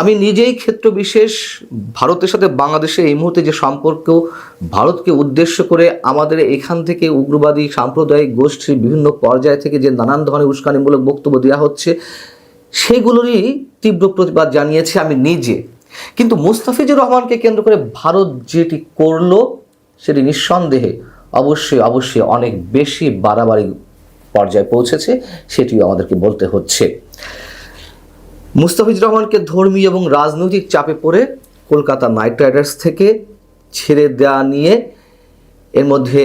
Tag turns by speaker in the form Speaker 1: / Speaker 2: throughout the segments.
Speaker 1: আমি নিজেই ক্ষেত্র বিশেষ ভারতের সাথে বাংলাদেশের এই মুহূর্তে যে সম্পর্ক, ভারতকে উদ্দেশ্য করে আমাদের এখান থেকে উগ্রবাদী সাম্প্রদায়িক গোষ্ঠীর বিভিন্ন পর্যায় থেকে যে নানান ধরনের উস্কানিমূলক বক্তব্য দেওয়া হচ্ছে, সেগুলোরই তীব্র প্রতিবাদ জানিয়েছি আমি নিজে। কিন্তু মুস্তাফিজুর রহমানকে কেন্দ্র করে ভারত যেটি করল, সেটি নিঃসন্দেহে অবশ্যই অবশ্যই অনেক বেশি বাড়াবাড়ি পর্যায়ে পৌঁছেছে, সেটিও আমাদেরকে বলতে হচ্ছে। মুস্তাফিজুর রহমানকে ধর্মীয় এবং রাজনৈতিক চাপে পড়ে কলকাতা নাইট রাইডার্স থেকে ছেড়ে দেওয়া নিয়ে এর মধ্যে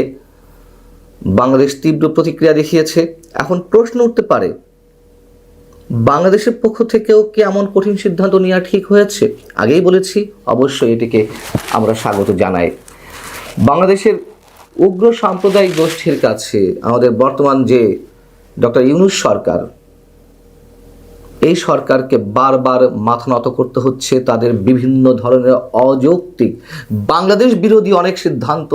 Speaker 1: বাংলাদেশ তীব্র প্রতিক্রিয়া দেখিয়েছে। এখন প্রশ্ন উঠতে পারে, বাংলাদেশের পক্ষ থেকেও কি এমন কঠিন সিদ্ধান্ত নেওয়া ঠিক হয়েছে? আগেই বলেছি, অবশ্যই এটিকে আমরা স্বাগত জানাই। বাংলাদেশের উগ্র সাম্প্রদায়িক গোষ্ঠীর কাছে আমাদের বর্তমান যে ডক্টর ইউনুস সরকার এই সরকারকে বারবার মাথা নত করতে হচ্ছে তাদের বিভিন্ন ধরনের অযৌক্তিক। বাংলাদেশ বিরোধী অনেক সিদ্ধান্ত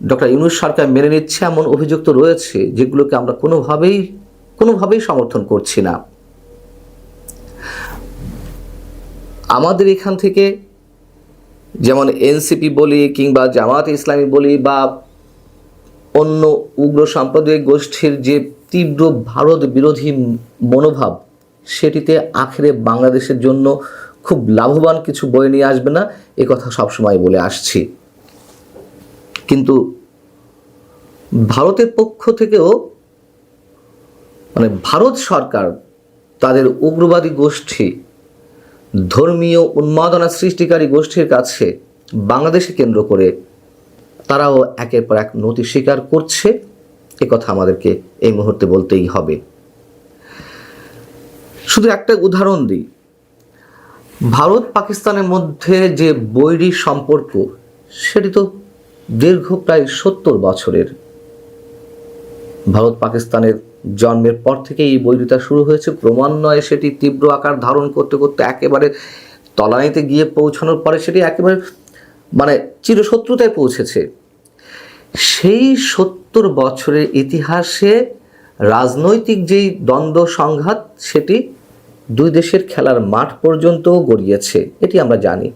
Speaker 1: ডক্টর ইউনুস সরকার মেনে নিচ্ছে, এমন অভিযোগ তো রয়েছে, যেগুলোকে আমরা কোনোভাবেই কোনোভাবেই সমর্থন করছি না। আমাদের এখান থেকে যেমন এনসিপি বলি কিংবা জামাত ইসলামী বলি বা অন্য উগ্র সাম্প্রদায়িক গোষ্ঠীর যে তীব্র ভারত বিরোধী মনোভাব সেটিতে আখেরে বাংলাদেশের জন্য খুব লাভবান কিছু বয়ে নিয়ে আসবে না, এ কথা সবসময় বলে আসছি। কিন্তু ভারতের পক্ষ থেকেও মানে ভারত সরকার তাদের উগ্রবাদী গোষ্ঠী, ধর্মীয় উন্মাদনা সৃষ্টিকারী গোষ্ঠীর কাছে বাংলাদেশে কেন্দ্র করে তারাও একের পর এক নতি স্বীকার করছে, এ কথা আমাদেরকে এই মুহূর্তে বলতেই হবে। শুধু একটা উদাহরণ দিই। ভারত পাকিস্তানের মধ্যে যে বৈরী সম্পর্ক, সেটি তো দীর্ঘ প্রায় সত্তর বছরের। ভারত পাকিস্তানের জন্মের পর থেকে এই বৈরিতা শুরু হয়েছে। ক্রমান্বয়ে সেটি তীব্র আকার ধারণ করতে করতে একেবারে তলানিতে গিয়ে পৌঁছানোর পরে সেটি একেবারে মানে চিরশত্রুতায় পৌঁছেছে। সেই সত্তর বছরের ইতিহাসে রাজনৈতিক যেই দ্বন্দ্ব সংঘাত, সেটি দুই দেশের খেলার মাঠ পর্যন্ত গড়িয়েছে, এটি আমরা জানি।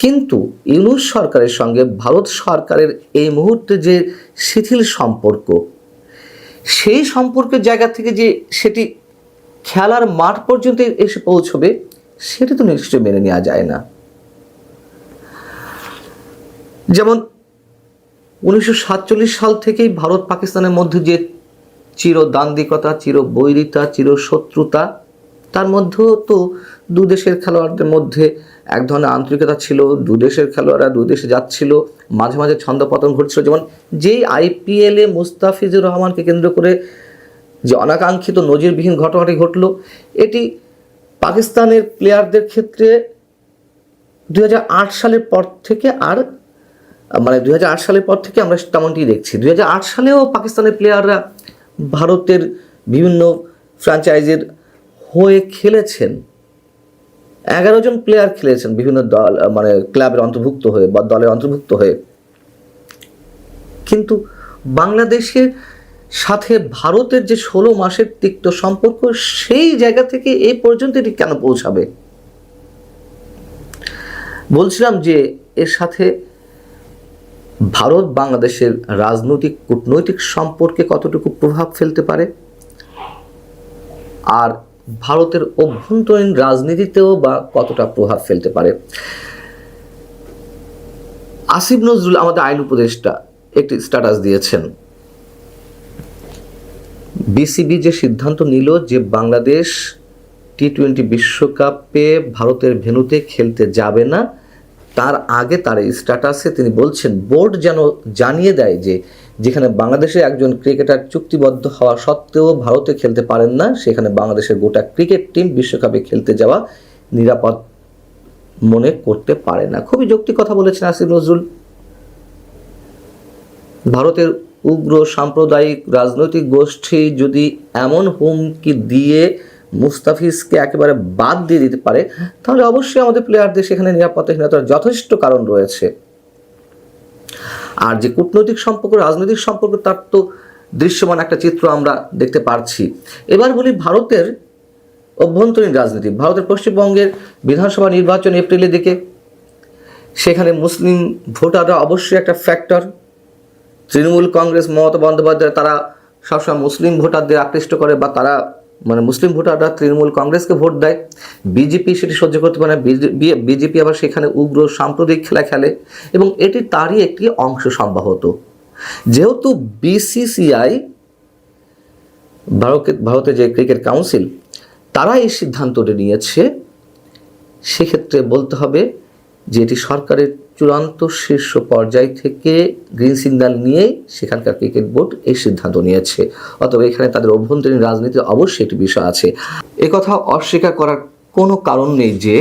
Speaker 1: কিন্তু ইউনুস সরকারের সঙ্গে ভারত সরকারের এই মুহূর্তে যে শিথিল সম্পর্ক, সেই সম্পর্কের জায়গা থেকে যে সেটি খেলার মাঠ পর্যন্ত এসে পৌঁছবে, সেটি তো নিশ্চয়ই মেনে নেওয়া যায় না। যেমন উনিশশো সাতচল্লিশ সাল থেকেই ভারত পাকিস্তানের মধ্যে যে চির দান্দিকতা চির বৈরিতা চির শত্রুতা তার মধ্যেও তো দু দেশের খেলোয়াড়দের মধ্যে এক ধরনের আন্তরিকতা ছিল, দু দেশের খেলোয়াড়রা দু দেশে যাচ্ছিল, মাঝে মাঝে ছন্দপতন ঘটছিল। যেমন যেই আইপিএলে মুস্তাফিজুর রহমানকে কেন্দ্র করে যে অনাকাঙ্ক্ষিত নজিরবিহীন ঘটনাটি ঘটলো, এটি পাকিস্তানের প্লেয়ারদের ক্ষেত্রে দু হাজার আট সালের পর থেকে আর মানে দু হাজার আট সালের পর থেকে আমরা তেমনটি দেখছি। দুই হাজার আট সালেও পাকিস্তানের প্লেয়াররা ভারতের বিভিন্ন ফ্র্যাঞ্চাইজির হয়ে খেলেছেন। এগারো জন প্লেয়ার খেলেছেন বিভিন্ন দল মানে ক্লাবের অন্তর্ভুক্ত হয়ে বা দলের অন্তর্ভুক্ত হয়ে। কিন্তু বাংলাদেশের সাথে ভারতের যে ষোলো মাসের তিক্ত সম্পর্ক, সেই জায়গা থেকে এই পর্যন্ত এটি কেন পৌঁছাবে? বলছিলাম যে এর সাথে ভারত বাংলাদেশের রাজনৈতিক, কূটনৈতিক সম্পর্কে কতটুকু প্রভাব ফেলতে পারে? আর ভারতের অভ্যন্তরীণ রাজনীতিতেও বা কতটা প্রভাব ফেলতে পারে? আসিফ নজরুল, আমাদের আইন উপদেষ্টা, একটি স্ট্যাটাস দিয়েছেন। বিসিবি যে সিদ্ধান্ত নিল যে বাংলাদেশ টি টোয়েন্টি বিশ্বকাপে ভারতের ভেন্যুতে খেলতে যাবে না, তার আগে তার স্ট্যাটাসে তিনি বলছেন, বোর্ড যেন জানিয়ে দেয় যে যেখানে বাংলাদেশে একজন ক্রিকেটার চুক্তিবদ্ধ হওয়া সত্ত্বেও ভারতে খেলতে পারেন না, সেখানে বাংলাদেশের গোটা ক্রিকেট টিম বিশ্বকাপে খেলতে যাওয়া নিরাপদ মনে করতে পারে না। খুবই যৌক্তিক কথা বলেছেন আসিফ নজরুল। ভারতের উগ্র সাম্প্রদায়িক রাজনৈতিক গোষ্ঠী যদি এমন হুমকি দিয়ে মুস্তাফিজকে একেবারে বাদ দিয়ে দিতে পারে, তাহলে অবশ্যই আমাদের প্লেয়ারদের সেখানে নিরাপত্তাহীনতার যথেষ্ট কারণ রয়েছে। আর যে কূটনৈতিক সম্পর্ক, রাজনৈতিক সম্পর্ক, তার তো দৃশ্যমান একটা চিত্র আমরা দেখতে পারছি। এবার বলি ভারতের অভ্যন্তরীণ রাজনীতি। ভারতের পশ্চিমবঙ্গের বিধানসভা নির্বাচন এপ্রিলের দিকে, সেখানে মুসলিম ভোটাররা অবশ্যই একটা ফ্যাক্টর তৃণমূল কংগ্রেস, মমতা বন্দ্যোপাধ্যায়, তারা সবসময় মুসলিম ভোটারদের আকৃষ্ট করে বা তারা মানে মুসলিম ভোটাররা তৃণমূল কংগ্রেসকে ভোট দেয়। বিজেপি সেটি সহ্য করতে পারে না। বিজেপি আবার সেখানে উগ্র সাম্প্রদায়িক খেলা খেলে এবং এটি তারই একটি অংশ সম্ভবত। যেহেতু বিসিসিআই ভারতের ভারতের যে ক্রিকেট কাউন্সিল তারা এই সিদ্ধান্তটি নিয়েছে, সেক্ষেত্রে বলতে হবে যে এটি সরকারের চূড়ান্ত শীর্ষ পর্যায় থেকে গ্রিন সিগন্যাল নিয়ে সেখানকার ক্রিকেট বোর্ড এই সিদ্ধান্ত নিয়েছে। অতএব এখানে তাদের অভ্যন্তরীণ রাজনীতির অবশ্যই একটি বিষয় আছে। একথা অস্বীকার করার কোনো কারণ নেই যে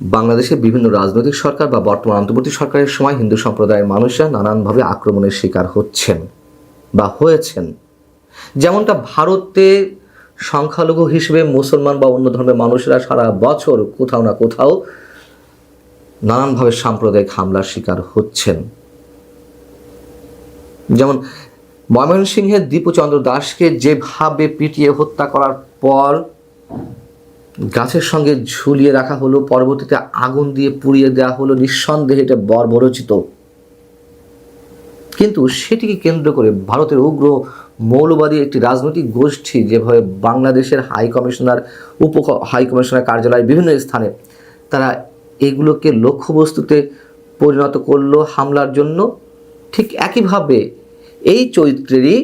Speaker 1: বাংলাদেশের বিভিন্ন রাজনৈতিক সরকার বা বর্তমান অন্তর্বর্তী সরকারের সময় হিন্দু সম্প্রদায়ের মানুষরা নানানভাবে আক্রমণের শিকার হচ্ছেন বা হয়েছেন। যেমনটা ভারতে সংখ্যালঘু হিসেবে মুসলমান বা অন্য ধর্মের মানুষেরা সারা বছর কোথাও না কোথাও নানানভাবে সাম্প্রদায়িক হামলার শিকার হচ্ছেন। যেমন ময়মনসিংহের দীপুচন্দ্র দাসকে যেভাবে পিটিয়ে হত্যা করার পর গাছের সঙ্গে ঝুলিয়ে রাখা হলো, পরবর্তীতে আগুন দিয়ে পুড়িয়ে দেওয়া হলো, নিঃসন্দেহে এটা বর্বরচিত। কিন্তু সেটিকে কেন্দ্র করে ভারতের উগ্র মৌলবাদী একটি রাজনৈতিক গোষ্ঠী যেভাবে বাংলাদেশের হাই কমিশনার, উপ হাই কমিশনার কার্যালয় বিভিন্ন স্থানে তারা এগুলোকে লক্ষ্যবস্তুতে পরিণত করল হামলার জন্য। ঠিক একইভাবে এই চরিত্রেরই